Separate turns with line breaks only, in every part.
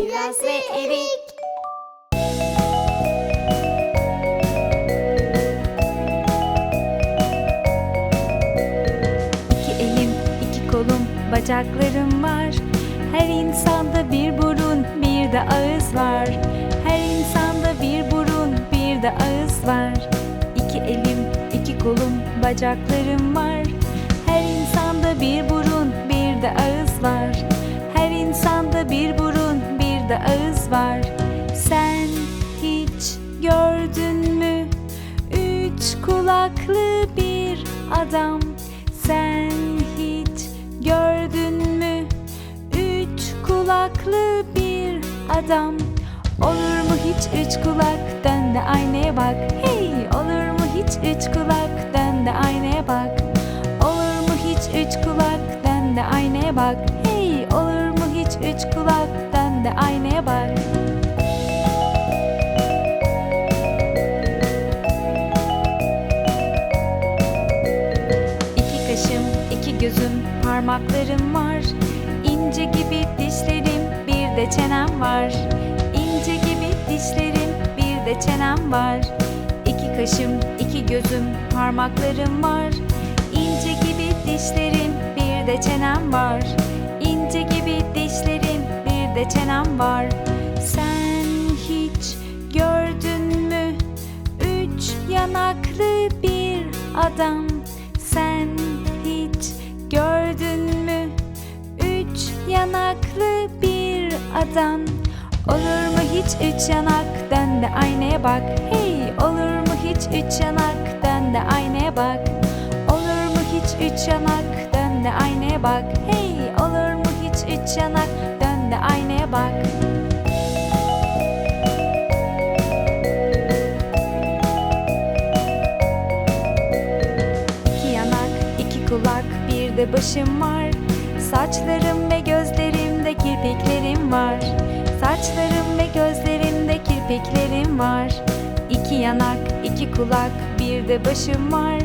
Kiraz ve erik İki elim, iki kolum, bacaklarım var. Her insanda bir burun, bir de ağız var. Her insanda bir burun, bir de ağız var. İki elim, iki kolum, bacaklarım var. Her insanda bir burun, bir de ağız var. Her insanda bir burun, de ağız var. Sen hiç gördün mü? Üç kulaklı bir adam. Sen hiç gördün mü? Üç kulaklı bir adam. Olur mu hiç üç kulak? Dön de aynaya bak. Hey! Olur mu hiç üç kulak? Dön de aynaya bak. Olur mu hiç üç kulak? Dön de aynaya bak. Hey! Olur mu hiç üç kulak? Dön de aynaya bak İki kaşım, iki gözüm, parmaklarım var. İnce gibi dişlerim, bir de çenem var. İnce gibi dişlerim, bir de çenem var. İki kaşım, iki gözüm, parmaklarım var. İnce gibi dişlerim, bir de çenem var. De çenem var. Sen hiç gördün mü? Üç yanaklı bir adam. Sen hiç gördün mü? Üç yanaklı bir adam. Olur mu hiç üç yanak? Dön de aynaya bak. Hey olur mu hiç üç yanak? Dön de aynaya bak. Olur mu hiç üç yanak? Dön de aynaya bak. Hey olur mu hiç üç yanak de başım var. Saçlarım ve gözlerimde kirpiklerim var. Saçlarım ve gözlerimde kirpiklerim var. İki yanak, iki kulak, bir de başım var.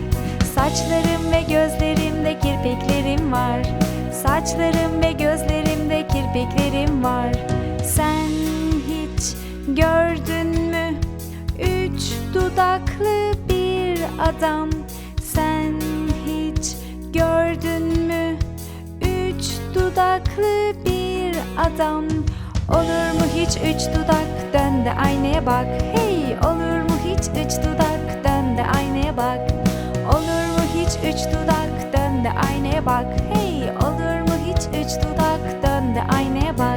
Saçlarım ve gözlerimde kirpiklerim var. Saçlarım ve gözlerimde kirpiklerim var. Sen hiç gördün mü? Üç dudaklı bir adam Sen gördün mü? Üç dudaklı bir adam. Olur mu hiç üç dudak? Dön de aynaya bak. Hey olur mu hiç üç dudak? Dön de aynaya bak. Olur mu hiç üç dudak? Dön de aynaya bak. Hey olur mu hiç üç dudak? Dön de aynaya bak